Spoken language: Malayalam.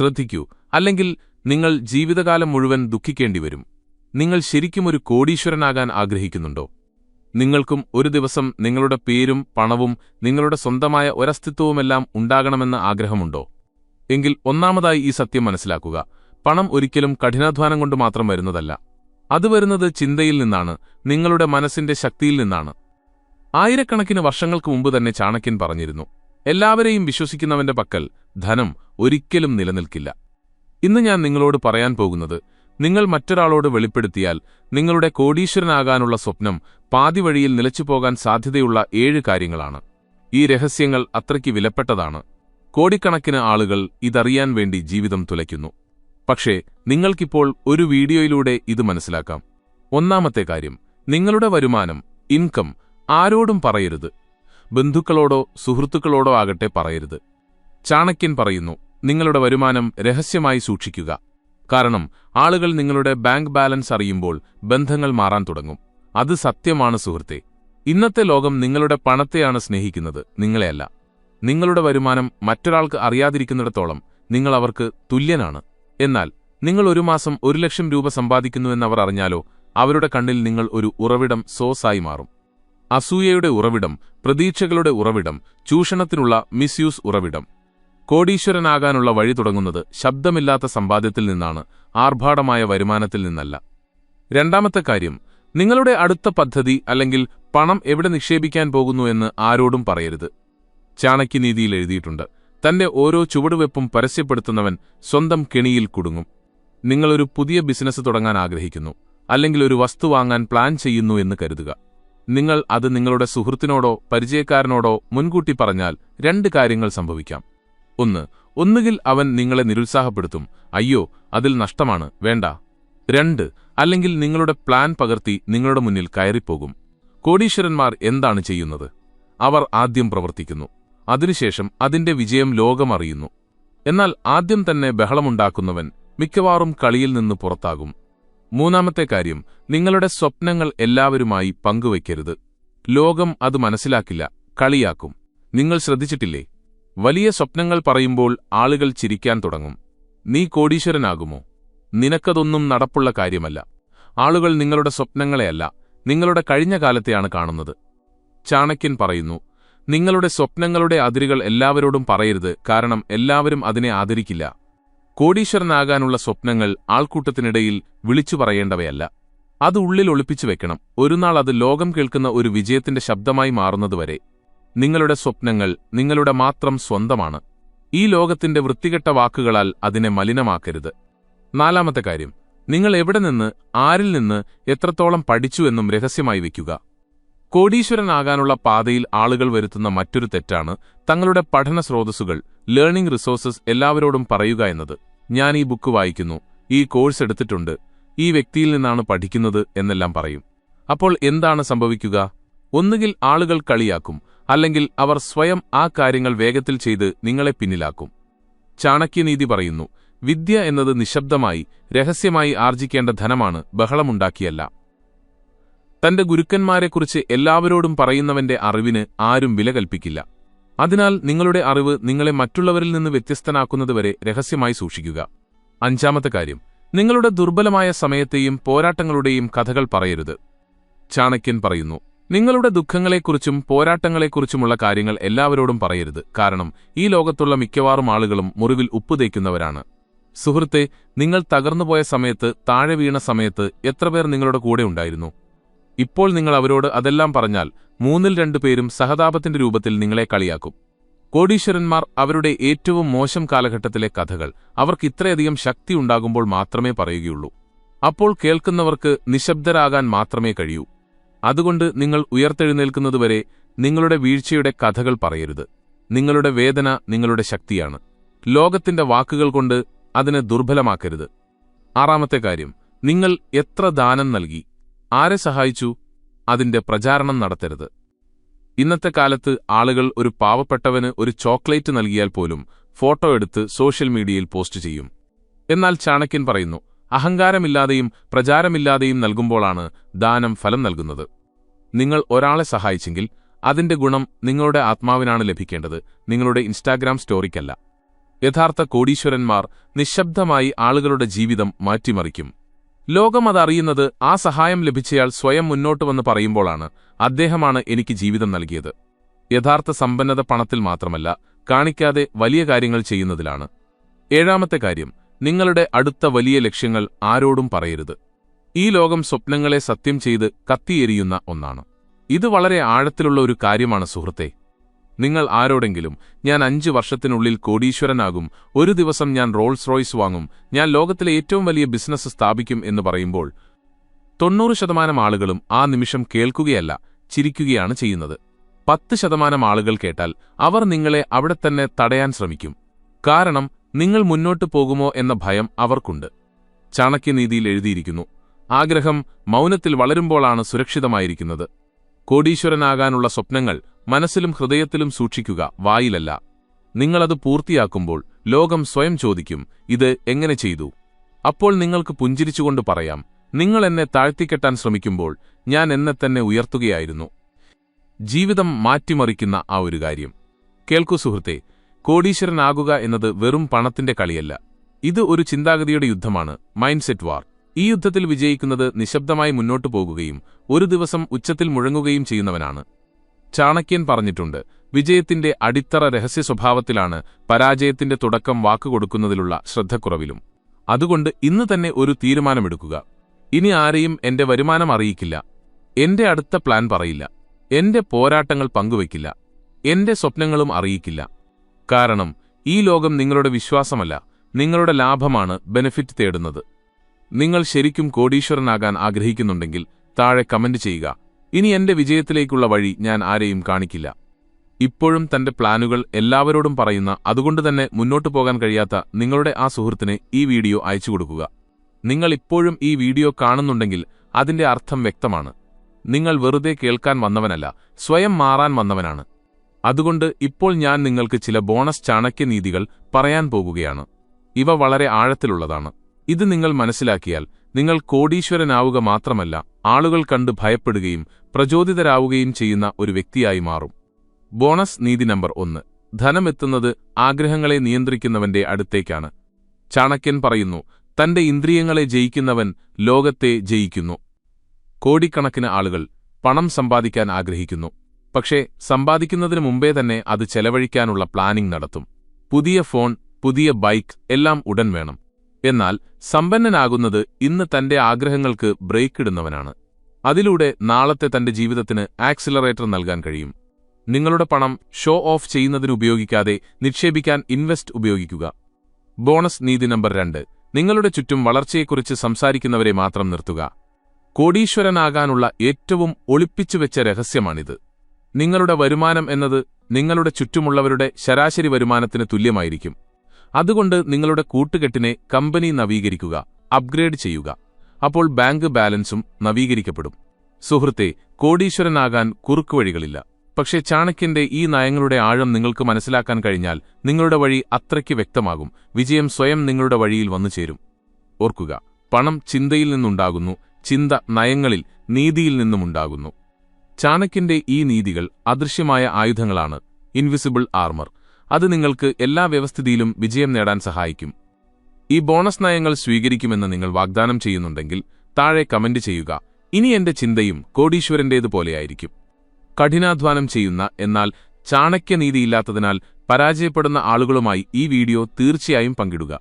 ശ്രദ്ധിക്കൂ അല്ലെങ്കിൽ നിങ്ങൾ ജീവിതകാലം മുഴുവൻ ദുഃഖിക്കേണ്ടി വരും നിങ്ങൾ ശരിക്കും ഒരു കോടീശ്വരനാകാൻ ആഗ്രഹിക്കുന്നുണ്ടോ? നിങ്ങൾക്കും ഒരു ദിവസം നിങ്ങളുടെ പേരും പണവും നിങ്ങളുടെ സ്വന്തമായ ഒരസ്തിത്വവുമെല്ലാം ഉണ്ടാകണമെന്ന ആഗ്രഹമുണ്ടോ? എങ്കിൽ ഒന്നാമതായി ഈ സത്യം മനസ്സിലാക്കുക. പണം ഒരിക്കലും കഠിനാധ്വാനം കൊണ്ട് മാത്രം വരുന്നതല്ല. അത് വരുന്നത് ചിന്തയിൽ നിന്നാണ് നിങ്ങളുടെ മനസ്സിന്റെ ശക്തിയിൽ നിന്നാണ്. ആയിരക്കണക്കിന് വർഷങ്ങൾക്ക് മുമ്പ് തന്നെ ചാണക്യൻ പറഞ്ഞിരുന്നു എല്ലാവരെയും വിശ്വസിക്കുന്നവന്റെ പക്കൽ ധനം ഒരിക്കലും നിലനിൽക്കില്ല. ഇന്ന് ഞാൻ നിങ്ങളോട് പറയാൻ പോകുന്നത് നിങ്ങൾ മറ്റൊരാളോട് വെളിപ്പെടുത്തിയാൽ നിങ്ങളുടെ കോടീശ്വരനാകാനുള്ള സ്വപ്നം പാതിവഴിയിൽ നിലച്ചു പോകാൻ സാധ്യതയുള്ള ഏഴ് കാര്യങ്ങളാണ്. ഈ രഹസ്യങ്ങൾ അത്രയ്ക്ക് വിലപ്പെട്ടതാണ്. കോടിക്കണക്കിന് ആളുകൾ ഇതറിയാൻ വേണ്ടി ജീവിതം തുലയ്ക്കുന്നു. പക്ഷേ നിങ്ങൾക്കിപ്പോൾ ഒരു വീഡിയോയിലൂടെ ഇത് മനസ്സിലാക്കാം. ഒന്നാമത്തെ കാര്യം നിങ്ങളുടെ വരുമാനം ഇൻകം ആരോടും പറയരുത്. ബന്ധുക്കളോടോ സുഹൃത്തുക്കളോടോ ആകട്ടെ പറയരുത്. ചാണക്യൻ പറയുന്നു നിങ്ങളുടെ വരുമാനം രഹസ്യമായി സൂക്ഷിക്കുക. കാരണം ആളുകൾ നിങ്ങളുടെ ബാങ്ക് ബാലൻസ് അറിയുമ്പോൾ ബന്ധങ്ങൾ മാറാൻ തുടങ്ങും. അത് സത്യമാണ് സുഹൃത്തെ. ഇന്നത്തെ ലോകം നിങ്ങളുടെ പണത്തെയാണ് സ്നേഹിക്കുന്നത് നിങ്ങളെയല്ല. നിങ്ങളുടെ വരുമാനം മറ്റൊരാൾക്ക് അറിയാതിരിക്കുന്നിടത്തോളം നിങ്ങൾ അവർക്ക് തുല്യനാണ്. എന്നാൽ നിങ്ങൾ ഒരു മാസം ഒരു ലക്ഷം രൂപ സമ്പാദിക്കുന്നുവെന്നവർ അറിഞ്ഞാലോ അവരുടെ കണ്ണിൽ നിങ്ങൾ ഒരു ഉറവിടം സോസായി മാറും. അസൂയയുടെ ഉറവിടം പ്രതീക്ഷകളുടെ ഉറവിടം ചൂഷണത്തിനുള്ള മിസ്യൂസ് ഉറവിടം. കോടീശ്വരനാകാനുള്ള വഴി തുടങ്ങുന്നത് ശബ്ദമില്ലാത്ത സമ്പാദ്യത്തിൽ നിന്നാണ് ആർഭാടമായ വരുമാനത്തിൽ നിന്നല്ല. രണ്ടാമത്തെ കാര്യം നിങ്ങളുടെ അടുത്ത പദ്ധതി അല്ലെങ്കിൽ പണം എവിടെ നിക്ഷേപിക്കാൻ പോകുന്നു എന്ന് ആരോടും പറയരുത്. ചാണക്യനീതിയിൽ എഴുതിയിട്ടുണ്ട് തന്റെ ഓരോ ചുവടുവെപ്പും പരസ്യപ്പെടുത്തുന്നവൻ സ്വന്തം കെണിയിൽ കുടുങ്ങും. നിങ്ങളൊരു പുതിയ ബിസിനസ് തുടങ്ങാൻ ആഗ്രഹിക്കുന്നു അല്ലെങ്കിൽ ഒരു വസ്തു വാങ്ങാൻ പ്ലാൻ ചെയ്യുന്നു എന്ന് കരുതുക. നിങ്ങൾ അത് നിങ്ങളുടെ സുഹൃത്തിനോടോ പരിചയക്കാരനോടോ മുൻകൂട്ടി പറഞ്ഞാൽ രണ്ട് കാര്യങ്ങൾ സംഭവിക്കാം. ഒന്ന് ഒന്നുകിൽ അവൻ നിങ്ങളെ നിരുത്സാഹപ്പെടുത്തും. അയ്യോ അതിൽ നഷ്ടമാണ്. വേണ്ട. രണ്ട് അല്ലെങ്കിൽ നിങ്ങളുടെ പ്ലാൻ പകർത്തി നിങ്ങളുടെ മുന്നിൽ കയറിപ്പോകും. കോടീശ്വരന്മാർ എന്താണ് ചെയ്യുന്നത്? അവർ ആദ്യം പ്രവർത്തിക്കുന്നു. അതിനുശേഷം അതിന്റെ വിജയം ലോകമറിയുന്നു. എന്നാൽ ആദ്യം തന്നെ ബഹളമുണ്ടാക്കുന്നവൻ മിക്കവാറും കളിയിൽ നിന്ന് പുറത്താകും. മൂന്നാമത്തെ കാര്യം നിങ്ങളുടെ സ്വപ്നങ്ങൾ എല്ലാവരുമായി പങ്കുവയ്ക്കരുത്. ലോകം അത് മനസ്സിലാക്കില്ല കളിയാക്കും. നിങ്ങൾ ശ്രദ്ധിച്ചിട്ടില്ലേ? വലിയ സ്വപ്നങ്ങൾ പറയുമ്പോൾ ആളുകൾ ചിരിക്കാൻ തുടങ്ങും. നീ കോടീശ്വരനാകുമോ? നിനക്കതൊന്നും നടപ്പുള്ള കാര്യമല്ല. ആളുകൾ നിങ്ങളുടെ സ്വപ്നങ്ങളെയല്ല നിങ്ങളുടെ കഴിഞ്ഞ കാലത്തെയാണ് കാണുന്നത്. ചാണക്യൻ പറയുന്നു നിങ്ങളുടെ സ്വപ്നങ്ങളുടെ അതിരുകൾ എല്ലാവരോടും പറയരുത് കാരണം എല്ലാവരും അതിനെ ആദരിക്കില്ല. കോടീശ്വരനാകാനുള്ള സ്വപ്നങ്ങൾ ആൾക്കൂട്ടത്തിനിടയിൽ വിളിച്ചു പറയേണ്ടവയല്ല. അത് ഉള്ളിൽ ഒളിപ്പിച്ചു വെക്കണം. ഒരുനാൾ അത് ലോകം കേൾക്കുന്ന ഒരു വിജയത്തിന്റെ ശബ്ദമായി മാറുന്നതുവരെ. നിങ്ങളുടെ സ്വപ്നങ്ങൾ നിങ്ങളുടെ മാത്രം സ്വന്തമാണ്. ഈ ലോകത്തിന്റെ വൃത്തികെട്ട വാക്കുകളാൽ അതിനെ മലിനമാക്കരുത്. നാലാമത്തെ കാര്യം. നിങ്ങൾ എവിടെ നിന്ന് ആരിൽ നിന്ന് എത്രത്തോളം പഠിച്ചു എന്നും രഹസ്യമായി വയ്ക്കുക. കോടീശ്വരനാകാനുള്ള പാതയിൽ ആളുകൾ വരുത്തുന്ന മറ്റൊരു തെറ്റാണ് തങ്ങളുടെ പഠന സ്രോതസ്സുകൾ ലേണിംഗ് റിസോഴ്സസ് എല്ലാവരോടും പറയുക എന്നത് ഞാൻ ഈ ബുക്ക് വായിക്കുന്നു ഈ കോഴ്സ് എടുത്തിട്ടുണ്ട് ഈ വ്യക്തിയിൽ നിന്നാണ് പഠിക്കുന്നത് എന്നെല്ലാം പറയും. അപ്പോൾ എന്താണ് സംഭവിക്കുക? ഒന്നുകിൽ ആളുകൾ കളിയാക്കും അല്ലെങ്കിൽ അവർ സ്വയം ആ കാര്യങ്ങൾ വേഗത്തിൽ ചെയ്ത് നിങ്ങളെ പിന്നിലാക്കും. ചാണക്യനീതി പറയുന്നു വിദ്യ എന്നത് നിശബ്ദമായി രഹസ്യമായി ആർജിക്കേണ്ട ധനമാണ് ബഹളമുണ്ടാക്കിയല്ല. തന്റെ ഗുരുക്കന്മാരെക്കുറിച്ച് എല്ലാവരോടും പറയുന്നവന്റെ അറിവിന് ആരും വില കൽപ്പിക്കില്ല. അതിനാൽ നിങ്ങളുടെ അറിവ് നിങ്ങളെ മറ്റുള്ളവരിൽ നിന്ന് വ്യത്യസ്തനാക്കുന്നതുവരെ രഹസ്യമായി സൂക്ഷിക്കുക. അഞ്ചാമത്തെ കാര്യം നിങ്ങളുടെ ദുർബലമായ സമയത്തെയും പോരാട്ടങ്ങളുടെയും കഥകൾ പറയരുത്. ചാണക്യൻ പറയുന്നു നിങ്ങളുടെ ദുഃഖങ്ങളെക്കുറിച്ചും പോരാട്ടങ്ങളെക്കുറിച്ചുമുള്ള കാര്യങ്ങൾ എല്ലാവരോടും പറയരുത്. കാരണം ഈ ലോകത്തുള്ള മിക്കവാറും ആളുകളും മുറിവിൽ ഉപ്പുതേക്കുന്നവരാണ് സുഹൃത്തെ നിങ്ങൾ തകർന്നുപോയ സമയത്ത് താഴെ വീണ സമയത്ത് എത്രപേർ നിങ്ങളുടെ കൂടെ ഉണ്ടായിരുന്നു? ഇപ്പോൾ നിങ്ങൾ അവരോട് അതെല്ലാം പറഞ്ഞാൽ മൂന്നിൽ രണ്ടു പേരും സഹതാപത്തിന്റെ രൂപത്തിൽ നിങ്ങളെ കളിയാക്കും. കോടീശ്വരന്മാർ അവരുടെ ഏറ്റവും മോശം കാലഘട്ടത്തിലെ കഥകൾ അവർക്ക് ഇത്രയധികം ശക്തി ഉണ്ടാകുമ്പോൾ മാത്രമേ പറയുകയുള്ളൂ. അപ്പോൾ കേൾക്കുന്നവർക്ക് നിശബ്ദരാകാൻ മാത്രമേ കഴിയൂ. അതുകൊണ്ട് നിങ്ങൾ ഉയർത്തെഴുന്നേൽക്കുന്നതുവരെ നിങ്ങളുടെ വീഴ്ചയുടെ കഥകൾ പറയരുത്. നിങ്ങളുടെ വേദന നിങ്ങളുടെ ശക്തിയാണ്. ലോകത്തിന്റെ വാക്കുകൾ കൊണ്ട് അതിനെ ദുർബലമാക്കരുത്. ആറാമത്തെ കാര്യം നിങ്ങൾ എത്ര ദാനം നൽകി? ആരെ സഹായിച്ചു? അതിന്റെ പ്രചാരണം നടത്തരുത്. ഇന്നത്തെ കാലത്ത് ആളുകൾ ഒരു പാവപ്പെട്ടവന് ഒരു ചോക്ലേറ്റ് നൽകിയാൽ പോലും ഫോട്ടോ എടുത്ത് സോഷ്യൽ മീഡിയയിൽ പോസ്റ്റ് ചെയ്യും. എന്നാൽ ചാണക്യൻ പറയുന്നു അഹങ്കാരമില്ലാതെയും പ്രചാരമില്ലാതെയും നൽകുമ്പോഴാണ് ദാനം ഫലം നൽകുന്നത്. നിങ്ങൾ ഒരാളെ സഹായിച്ചെങ്കിൽ അതിന്റെ ഗുണം നിങ്ങളുടെ ആത്മാവിനാണ് ലഭിക്കേണ്ടത് നിങ്ങളുടെ ഇൻസ്റ്റാഗ്രാം സ്റ്റോറിക്കല്ല. യഥാർത്ഥ കോടീശ്വരന്മാർ നിശബ്ദമായി ആളുകളുടെ ജീവിതം മാറ്റിമറിക്കും. ലോകം അതറിയുന്നത് ആ സഹായം ലഭിച്ചയാൾ സ്വയം മുന്നോട്ട് വന്ന് പറയുമ്പോഴാണ് അദ്ദേഹമാണ് എനിക്ക് ജീവിതം നൽകിയത്. യഥാർത്ഥ സമ്പന്നത പണത്തിൽ മാത്രമല്ല കാണിക്കാതെ വലിയ കാര്യങ്ങൾ ചെയ്യുന്നതിലാണ്. ഏഴാമത്തെ കാര്യം നിങ്ങളുടെ അടുത്ത വലിയ ലക്ഷ്യങ്ങൾ ആരോടും പറയരുത്. ഈ ലോകം സ്വപ്നങ്ങളെ സത്യം ചെയ്ത് കത്തിയെരിയുന്ന ഒന്നാണ്. ഇത് വളരെ ആഴത്തിലുള്ള ഒരു കാര്യമാണ് സുഹൃത്തെ. നിങ്ങൾ ആരോടെങ്കിലും ഞാൻ അഞ്ച് വർഷത്തിനുള്ളിൽ കോടീശ്വരനാകും ഒരു ദിവസം ഞാൻ റോൾസ് റോയ്സ് വാങ്ങും ഞാൻ ലോകത്തിലെ ഏറ്റവും വലിയ ബിസിനസ് സ്ഥാപിക്കും എന്ന് പറയുമ്പോൾ തൊണ്ണൂറ് ശതമാനം ആളുകളും ആ നിമിഷം കേൾക്കുകയല്ല ചിരിക്കുകയാണ് ചെയ്യുന്നത്. പത്ത് ശതമാനം ആളുകൾ കേട്ടാൽ അവർ നിങ്ങളെ അവിടെ തന്നെ തടയാൻ ശ്രമിക്കും. കാരണം നിങ്ങൾ മുന്നോട്ട് പോകുമോ എന്ന ഭയം അവർക്കുണ്ട്. ചാണക്യനീതിയിൽ എഴുതിയിരിക്കുന്നു ആഗ്രഹം മൗനത്തിൽ വളരുമ്പോളാണ് സുരക്ഷിതമായിരിക്കുന്നത്. കോടീശ്വരനാകാനുള്ള സ്വപ്നങ്ങൾ മനസ്സിലും ഹൃദയത്തിലും സൂക്ഷിക്കുക വായിലല്ല. നിങ്ങളത് പൂർത്തിയാക്കുമ്പോൾ ലോകം സ്വയം ചോദിക്കും ഇത് എങ്ങനെ ചെയ്തു? അപ്പോൾ നിങ്ങൾക്ക് പുഞ്ചിരിച്ചുകൊണ്ട് പറയാം നിങ്ങൾ എന്നെ താഴ്ത്തിക്കെട്ടാൻ ശ്രമിക്കുമ്പോൾ ഞാൻ എന്നെ തന്നെ ഉയർത്തുകയായിരുന്നു. ജീവിതം മാറ്റിമറിക്കുന്ന ആ ഒരു കാര്യം. കേൾക്കൂ സുഹൃത്തെ കോടീശ്വരനാകുക എന്നത് വെറും പണത്തിന്റെ കളിയല്ല. ഇത് ഒരു ചിന്താഗതിയുടെ യുദ്ധമാണ് മൈൻഡ്സെറ്റ് വാർ. ഈ യുദ്ധത്തിൽ വിജയിക്കുന്നത് നിശബ്ദമായി മുന്നോട്ടു പോകുകയും ഒരു ദിവസം ഉച്ചത്തിൽ മുഴങ്ങുകയും ചെയ്യുന്നവനാണ്. ചാണക്യൻ പറഞ്ഞിട്ടുണ്ട് വിജയത്തിന്റെ അടിത്തറ രഹസ്യ സ്വഭാവത്തിലാണ് പരാജയത്തിന്റെ തുടക്കം വാക്കുകൊടുക്കുന്നതിലുള്ള ശ്രദ്ധക്കുറവിലും. അതുകൊണ്ട് ഇന്ന് തന്നെ ഒരു തീരുമാനമെടുക്കുക. ഇനി ആരെയും എന്റെ വരുമാനം അറിയിക്കില്ല. എന്റെ അടുത്ത പ്ലാൻ പറയില്ല. എന്റെ പോരാട്ടങ്ങൾ പങ്കുവയ്ക്കില്ല. എന്റെ സ്വപ്നങ്ങളും അറിയിക്കില്ല. കാരണം ഈ ലോകം നിങ്ങളുടെ വിശ്വാസമല്ല നിങ്ങളുടെ ലാഭമാണ് ബെനിഫിറ്റ് തേടുന്നത്. നിങ്ങൾ ശരിക്കും കോടീശ്വരനാകാൻ ആഗ്രഹിക്കുന്നുണ്ടെങ്കിൽ താഴെ കമന്റ് ചെയ്യുക. ഇനി എന്റെ വിജയത്തിലേക്കുള്ള വഴി ഞാൻ ആരെയും കാണിക്കില്ല. ഇപ്പോഴും തന്റെ പ്ലാനുകൾ എല്ലാവരോടും പറയുന്ന അതുകൊണ്ട് തന്നെ മുന്നോട്ടു പോകാൻ കഴിയാത്ത നിങ്ങളുടെ ആ സുഹൃത്തിന് ഈ വീഡിയോ അയച്ചു കൊടുക്കുക. നിങ്ങൾ ഇപ്പോഴും ഈ വീഡിയോ കാണുന്നുണ്ടെങ്കിൽ അതിന്റെ അർത്ഥം വ്യക്തമാണ്. നിങ്ങൾ വെറുതെ കേൾക്കാൻ വന്നവനല്ല സ്വയം മാറാൻ വന്നവനാണ്. അതുകൊണ്ട് ഇപ്പോൾ ഞാൻ നിങ്ങൾക്ക് ചില ബോണസ് ചാണക്യനീതികൾ പറയാൻ പോകുകയാണ്. ഇവ വളരെ ആഴത്തിലുള്ളതാണ്. ഇത് നിങ്ങൾ മനസ്സിലാക്കിയാൽ നിങ്ങൾ കോടീശ്വരനാവുക മാത്രമല്ല ആളുകൾ കണ്ട് ഭയപ്പെടുകയും പ്രചോദിതരാവുകയും ചെയ്യുന്ന ഒരു വ്യക്തിയായി മാറും. ബോണസ് നീതി നമ്പർ ഒന്ന്. ധനമെത്തുന്നത് ആഗ്രഹങ്ങളെ നിയന്ത്രിക്കുന്നവന്റെ അടുത്തേക്കാണ്. ചാണക്യൻ പറയുന്നു തന്റെ ഇന്ദ്രിയങ്ങളെ ജയിക്കുന്നവൻ ലോകത്തെ ജയിക്കുന്നു. കോടിക്കണക്കിന് ആളുകൾ പണം സമ്പാദിക്കാൻ ആഗ്രഹിക്കുന്നു. പക്ഷേ സമ്പാദിക്കുന്നതിനു മുമ്പേ തന്നെ അത് ചെലവഴിക്കാനുള്ള പ്ലാനിംഗ് നടത്തും. പുതിയ ഫോൺ പുതിയ ബൈക്ക് എല്ലാം ഉടൻ വേണം. എന്നാൽ സമ്പന്നനാകുന്നത് ഇന്ന് തന്റെ ആഗ്രഹങ്ങൾക്ക് ബ്രേക്ക് ഇടുന്നവനാണ് അതിലൂടെ നാളത്തെ തന്റെ ജീവിതത്തിന് ആക്സിലറേറ്റർ നൽകാൻ കഴിയും. നിങ്ങളുടെ പണം ഷോ ഓഫ് ചെയ്യുന്നതിന് ഉപയോഗിക്കാതെ നിക്ഷേപിക്കാൻ ഇൻവെസ്റ്റ് ഉപയോഗിക്കുക. ബോണസ് നീതി നമ്പർ രണ്ട്. നിങ്ങളുടെ ചുറ്റും വളർച്ചയെക്കുറിച്ച് സംസാരിക്കുന്നവരെ മാത്രം നിർത്തുക. കോടീശ്വരനാകാനുള്ള ഏറ്റവും ഒളിപ്പിച്ചുവെച്ച രഹസ്യമാണിത്. നിങ്ങളുടെ വരുമാനം എന്നത് നിങ്ങളുടെ ചുറ്റുമുള്ളവരുടെ ശരാശരി വരുമാനത്തിന് തുല്യമായിരിക്കും. അതുകൊണ്ട് നിങ്ങളുടെ കൂട്ടുകെട്ടിനെ കമ്പനി നവീകരിക്കുക അപ്ഗ്രേഡ് ചെയ്യുക. അപ്പോൾ ബാങ്ക് ബാലൻസും നവീകരിക്കപ്പെടും. സുഹൃത്തെ കോടീശ്വരനാകാൻ കുറുക്കുവഴികളില്ല പക്ഷേ ചാണക്യന്റെ ഈ നയങ്ങളുടെ ആഴം നിങ്ങൾക്ക് മനസ്സിലാക്കാൻ കഴിഞ്ഞാൽ നിങ്ങളുടെ വഴി അത്രയ്ക്ക് വ്യക്തമാകും. വിജയം സ്വയം നിങ്ങളുടെ വഴിയിൽ വന്നു ചേരും. ഓർക്കുക പണം ചിന്തയിൽ നിന്നുണ്ടാകുന്നു ചിന്ത നയങ്ങളിൽ നീതിയിൽ നിന്നുമുണ്ടാകുന്നു ചാണക്യന്റെ ഈ നീതികൾ അദൃശ്യമായ ആയുധങ്ങളാണ്. Invisible armour. അത് നിങ്ങൾക്ക് എല്ലാ വ്യവസ്ഥിതിയിലും വിജയം നേടാൻ സഹായിക്കും. ഈ ബോണസ് നയങ്ങൾ സ്വീകരിക്കുമെന്ന് നിങ്ങൾ വാഗ്ദാനം ചെയ്യുന്നുണ്ടെങ്കിൽ താഴെ കമന്റ് ചെയ്യുക. ഇനി എന്റെ ചിന്തയും കോടീശ്വരന്റേതുപോലെയായിരിക്കും. കഠിനാധ്വാനം ചെയ്യുന്ന എന്നാൽ ചാണക്യനീതിയില്ലാത്തതിനാൽ പരാജയപ്പെടുന്ന ആളുകളുമായി ഈ വീഡിയോ തീർച്ചയായും പങ്കിടുക.